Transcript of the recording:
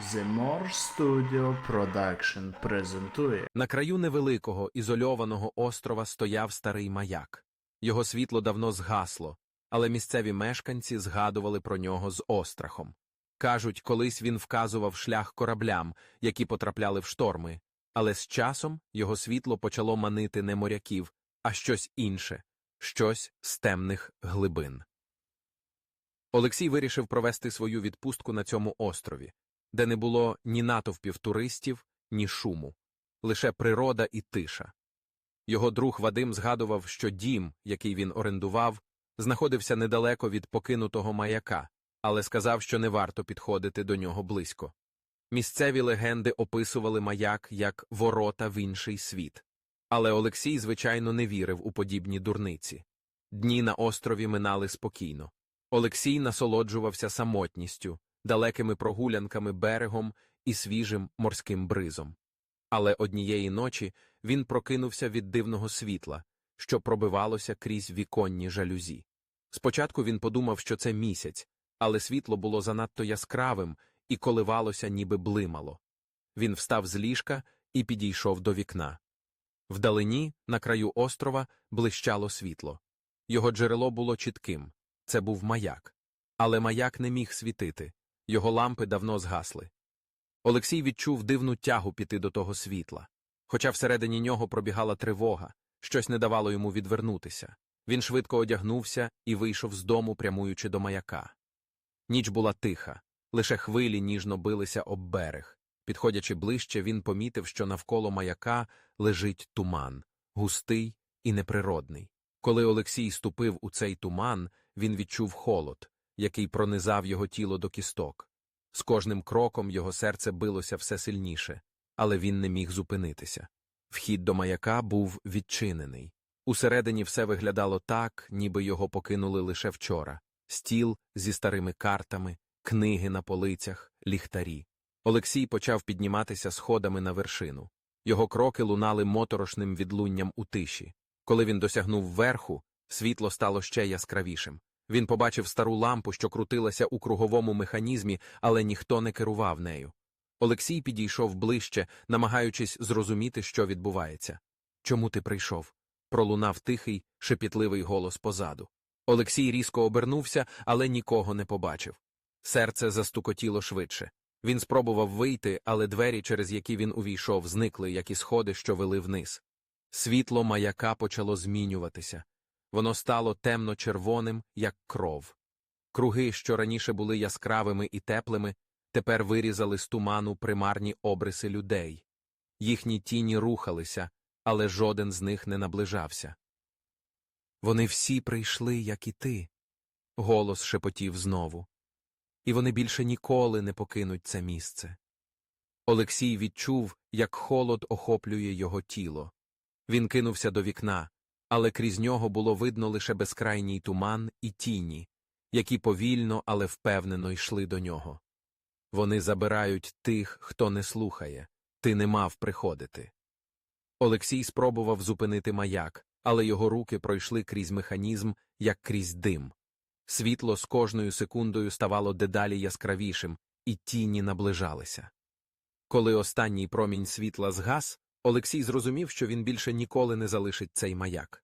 The More Studio Production презентує На краю невеликого ізольованого острова стояв старий маяк. Його світло давно згасло, але місцеві мешканці згадували про нього з острахом. Кажуть, колись він вказував шлях кораблям, які потрапляли в шторми, але з часом його світло почало манити не моряків, а щось інше, щось з темних глибин. Олексій вирішив провести свою відпустку на цьому острові, де не було ні натовпів туристів, ні шуму, лише природа і тиша. Його друг Вадим згадував, що дім, який він орендував, знаходився недалеко від покинутого маяка, але сказав, що не варто підходити до нього близько. Місцеві легенди описували маяк як ворота в інший світ. Але Олексій, звичайно, не вірив у подібні дурниці. Дні на острові минали спокійно. Олексій насолоджувався самотністю, далекими прогулянками берегом і свіжим морським бризом. Але однієї ночі він прокинувся від дивного світла, що пробивалося крізь віконні жалюзі. Спочатку він подумав, що це місяць, але світло було занадто яскравим і коливалося, ніби блимало. Він встав з ліжка і підійшов до вікна. Вдалині, на краю острова, блищало світло. Його джерело було чітким це був маяк. Але маяк не міг світити, його лампи давно згасли. Олексій відчув дивну тягу піти до того світла. Хоча всередині нього пробігала тривога, щось не давало йому відвернутися. Він швидко одягнувся і вийшов з дому, прямуючи до маяка. Ніч була тиха, лише хвилі ніжно билися об берег. Підходячи ближче, він помітив, що навколо маяка лежить туман, густий і неприродний. Коли Олексій ступив у цей туман, він відчув холод, який пронизав його тіло до кісток. З кожним кроком його серце билося все сильніше, але він не міг зупинитися. Вхід до маяка був відчинений. Усередині все виглядало так, ніби його покинули лише вчора стіл зі старими картами, книги на полицях, ліхтарі. Олексій почав підніматися сходами на вершину. Його кроки лунали моторошним відлунням у тиші. Коли він досягнув верху, світло стало ще яскравішим. Він побачив стару лампу, що крутилася у круговому механізмі, але ніхто не керував нею. Олексій підійшов ближче, намагаючись зрозуміти, що відбувається. Чому ти прийшов? пролунав тихий, шепітливий голос позаду. Олексій різко обернувся, але нікого не побачив. Серце застукотіло швидше. Він спробував вийти, але двері, через які він увійшов, зникли, як і сходи, що вели вниз. Світло маяка почало змінюватися. Воно стало темно-червоним, як кров. Круги, що раніше були яскравими і теплими, тепер вирізали з туману примарні обриси людей. Їхні тіні рухалися, але жоден з них не наближався. Вони всі прийшли, як і ти. Голос шепотів знову. І вони більше ніколи не покинуть це місце. Олексій відчув, як холод охоплює його тіло. Він кинувся до вікна, але крізь нього було видно лише безкрайній туман і тіні, які повільно, але впевнено йшли до нього. Вони забирають тих, хто не слухає, ти не мав приходити. Олексій спробував зупинити маяк, але його руки пройшли крізь механізм, як крізь дим. Світло з кожною секундою ставало дедалі яскравішим, і тіні наближалися. Коли останній промінь світла згас, Олексій зрозумів, що він більше ніколи не залишить цей маяк.